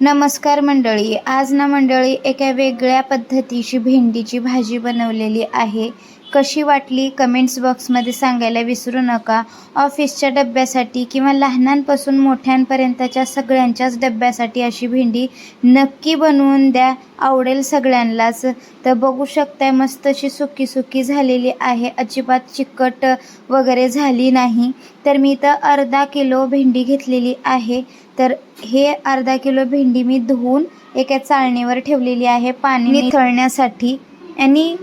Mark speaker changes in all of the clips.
Speaker 1: नमस्कार मंडळी. आज ना मंडळी एका वेगळ्या पद्धतीची भेंडीची भाजी बनवलेली आहे. कशी वाटली कमेंट्स बॉक्समध्ये सांगायला विसरू नका. ऑफिसच्या डब्यासाठी किंवा लहानांपासून मोठ्यांपर्यंतच्या सगळ्यांच्याच डब्यासाठी अशी भेंडी नक्की बनवून द्या. आवडेल सगळ्यांनाच. तर बघू शकताय मस्त अशी सुकी सुकी झालेली आहे. अजिबात चिकट वगैरे झाली नाही. तर मी इथं अर्धा किलो भेंडी घेतलेली आहे. तर हे अर्धा किलो भेंडी मी धुवून एका चाळणीवर ठेवलेली आहे पाणी निथळण्यासाठी. आणि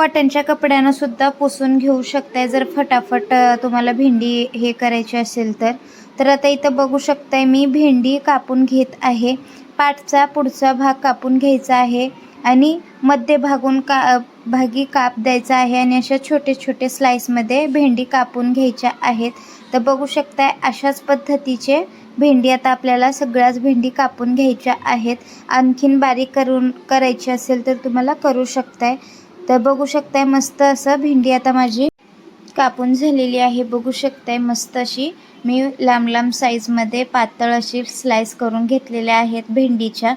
Speaker 1: कॉटनच्या कपड्यानं सुद्धा पुसून घेऊ शकताय. जर फटाफट तुम्हाला भेंडी हे करायची असेल तर. तर आता इथं बघू शकताय मी भेंडी कापून घेत आहे. पाठचा पुढचा भाग कापून घ्यायचा आहे. आणि मध्य भागून का भागी काप द्यायचा आहे. आणि अशा छोटे छोटे स्लाइसमध्ये भेंडी कापून घ्यायच्या आहेत. तर बघू शकताय अशाच पद्धतीचे भेंडी आता आपल्याला सगळ्याच भेंडी कापून घ्यायच्या आहेत. आणखीन बारीक करून करायची असेल तर तुम्हाला करू शकताय. तर बघू शकताय मस्त असं भेंडी आता माझी कापून झालेली आहे. बघू शकताय मस्त अशी. मी लांब लांब साईजमध्ये पातळ अशी स्लाइस करून घेतलेल्या आहेत भेंडीच्या.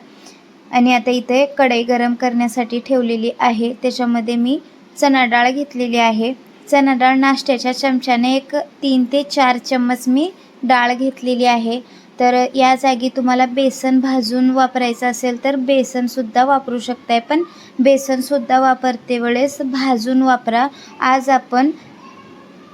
Speaker 1: आणि आता इथे कढई गरम करण्यासाठी ठेवलेली आहे. त्याच्यामध्ये मी चणा डाळ घेतलेली आहे. चणा डाळ नाश्त्याच्या चमच्याने एक तीन ते चार चम्मच मी डाळ घेतलेली आहे. तर या जागी तुम्हाला बेसन भाजून वापरायचं असेल तर बेसनसुद्धा वापरू शकताय. पण बेसनसुद्धा वापरते वेळेस भाजून वापरा. आज आपण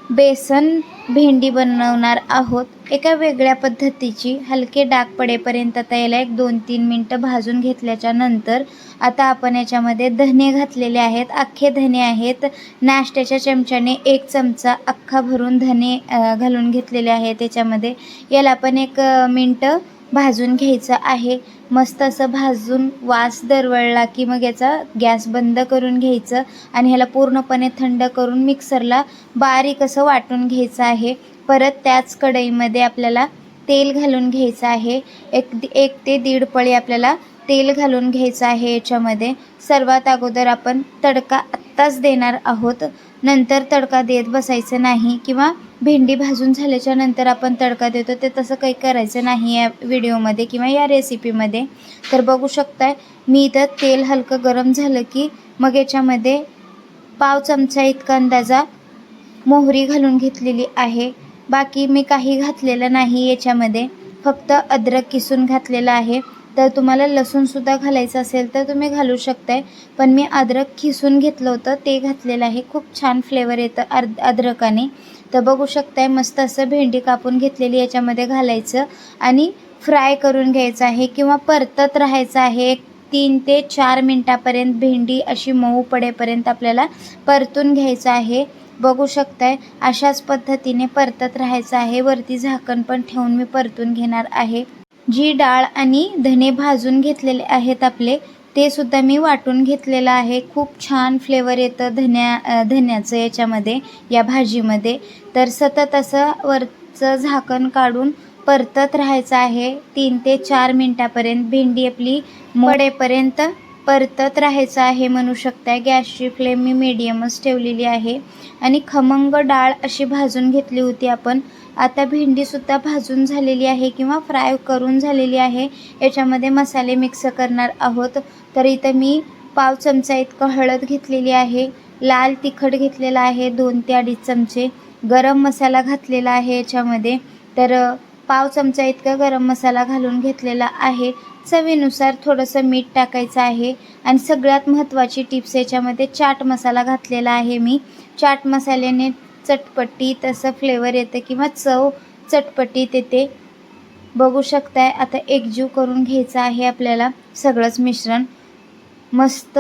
Speaker 1: बेसन भेंडी बनवणार आहोत. एका वेगळ्या पद्धतीची हलके डाग पडेपर्यंत आता याला एक दोन तीन मिनटं भाजून घेतल्याच्या नंतर आता आपण याच्यामध्ये धने घातलेले आहेत. अख्खे धने आहेत. नाश्त्याच्या चमच्याने एक चमचा अख्खा भरून धने घालून घेतलेले आहेत त्याच्यामध्ये याला पण एक मिनटं भाजून घ्यायचं आहे. मस्त असं भाजून वास दरवळला की मग याचा गॅस बंद करून घ्यायचं आणि ह्याला पूर्णपणे थंड करून मिक्सरला बारीक असं वाटून घ्यायचं आहे. परत त्याच कढईमध्ये आपल्याला तेल घालून घ्यायचं आहे. एक एक ते दीड पळी आपल्याला तेल घालून घ्यायचं आहे याच्यामध्ये. सर्वात अगोदर आपण तडका आत्ताच देणार आहोत. नंतर तडका देत बसायचं नाही किंवा भेंडी भाजून झाल्याच्यानंतर आपण तडका देतो. ते तसं काही करायचं नाही या व्हिडिओमध्ये किंवा या रेसिपीमध्ये. तर बघू शकताय मी इथं तेल हलकं गरम झालं की मग याच्यामध्ये पाव चमचा इतका अंदाजा मोहरी घालून घेतलेली आहे. बाकी मी काही घातलेलं नाही याच्यामध्ये. फक्त अद्रक किसून घातलेलं आहे. तर तुम्हाला लसूणसुद्धा घालायचं असेल तर तुम्ही घालू शकताय. पण मी अद्रक खिसून घेतलं होतं ते घातलेलं आहे. खूप छान फ्लेवर येतं अर्द अद्रकाने. तर बघू शकताय मस्त असं भेंडी कापून घेतलेली याच्यामध्ये घालायचं. आणि फ्राय करून घ्यायचं आहे किंवा परतत राहायचं आहे. एक तीन ते चार मिनटापर्यंत भेंडी अशी मऊ पडेपर्यंत आपल्याला परतून घ्यायचं आहे. बघू शकताय अशाच पद्धतीने परतत राहायचं आहे. वरती झाकण पण ठेवून मी परतून घेणार आहे. जी डाळ आणि धने भाजून घेतलेले आहेत आपले ते सुद्धा मी वाटून घेतलेलं आहे. खूप छान फ्लेवर येतं धन्या धन्याचं याच्यामध्ये या भाजीमध्ये. तर सतत असं वरचं झाकण काढून परतत राहायचं आहे. तीन ते चार मिनटापर्यंत भेंडी आपली मडेपर्यंत परतत राहायचं आहे म्हणू शकताय. गॅसची फ्लेम मी मीडियमच ठेवलेली आहे. आणि खमंग डाळ अशी भाजून घेतली होती आपण. आता भेंडीसुद्धा भाजून झालेली आहे किंवा फ्राय करून झालेली आहे. याच्यामध्ये मसाले मिक्स करणार आहोत. तर इथं मी पाव चमचा इतकं हळद घेतलेली आहे. लाल तिखट घेतलेला आहे दोन ते अडीच चमचे. गरम मसाला घातलेला आहे याच्यामध्ये. तर पाव चमचा इतका गरम मसाला घालून घेतलेला आहे. चवीनुसार थोडंसं मीठ टाकायचं आहे. आणि सगळ्यात महत्त्वाची टिप्स याच्यामध्ये चाट मसाला घातलेला आहे मी. चाट मसाल्याने चटपटी तसं फ्लेवर येतं किंवा चव चटपटीत येते बघू शकताय. आता एकजीव करून घ्यायचं आहे आपल्याला सगळंच मिश्रण. मस्त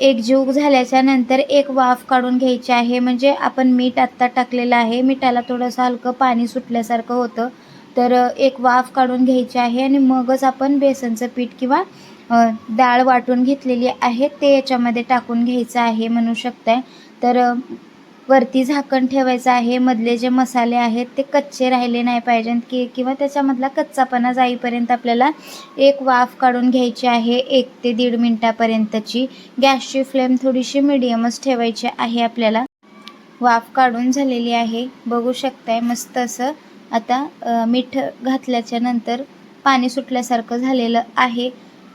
Speaker 1: एकजीव झाल्याच्यानंतर एक वाफ काढून घ्यायची आहे. म्हणजे आपण मीठ आत्ता टाकलेलं आहे. मिठाला थोडंसं हलकं पाणी सुटल्यासारखं होतं. तर एक वाफ काढून घ्यायची आहे आणि मगच आपण बेसनचं पीठ किंवा डाळ वाटून घेतलेली आहे. ते याच्यामध्ये टाकून घ्यायचं आहे म्हणू शकताय. तर वरती झाकण ठेवायचं आहे मधले जे मसाले आहेत ते कच्चे राहिले नाही पाहिजेत की किंवा त्याच्यामधला कच्चापणा जाईपर्यंत आपल्याला एक वाफ काढून घ्यायची आहे एक ते दीड मिनटापर्यंतची. गॅसची फ्लेम थोडीशी मिडियमच ठेवायची आहे आपल्याला. वाफ काढून झालेली आहे. बघू शकताय मस्त असं आता मीठ घातल्याच्या नंतर पाणी सुटल्यासारखं झालेलं आहे.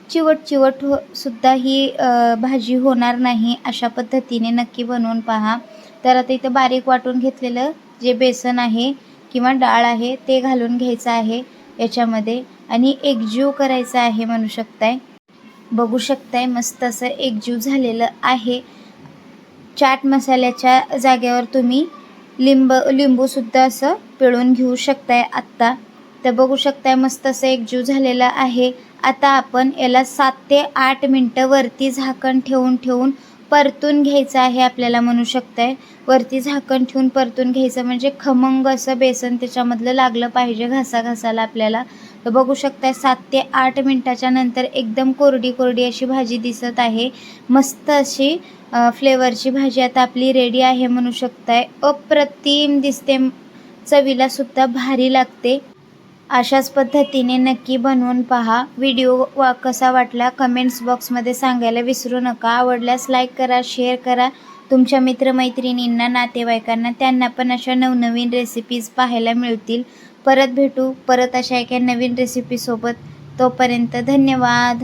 Speaker 1: चिवट चिवट हो सुद्धा ही भाजी होणार नाही अशा पद्धतीने नक्की बनवून पहा. तर आता इथं बारीक वाटून घेतलेलं जे बेसन आहे किंवा डाळ आहे ते घालून घ्यायचं आहे याच्यामध्ये. आणि एकजीव करायचा आहे म्हणू शकताय. बघू शकताय मस्त असं एकजीव झालेलं आहे. चाट मसाल्याच्या जागेवर तुम्ही लिंब लिंबूसुद्धा असं पिळून घेऊ शकताय आत्ता. तर बघू शकताय मस्त असं एकजीव झालेलं आहे. आता आपण याला सात ते आठ मिनटं वरती झाकण ठेवून ठेवून परतून घ्यायचं आहे आपल्याला म्हणू शकताय. वरती झाकण ठेवून परतून घ्यायचं म्हणजे खमंग असं बेसन त्याच्यामधलं लागलं पाहिजे घासा घासाला आपल्याला. तर बघू शकताय सात ते आठ मिनटाच्या नंतर एकदम कोरडी कोरडी अशी भाजी दिसत आहे. मस्त अशी फ्लेवरची भाजी आता आपली रेडी आहे म्हणू शकताय. अप्रतिम दिसते. चवीला सुद्धा भारी लागते. अशाच पद्धतीने नक्की बनवून पहा. व्हिडिओ वा कसा वाटला कमेंट्स बॉक्समध्ये सांगायला विसरू नका. आवडल्यास लाईक करा शेअर करा. तुमच्या मित्रमैत्रिणींना नातेवाईकांना त्यांना पण अशा नवनवीन रेसिपीज पाहायला मिळतील. परत भेटू. परत अशा एका नवीन रेसिपीसोबत तोपर्यंत धन्यवाद.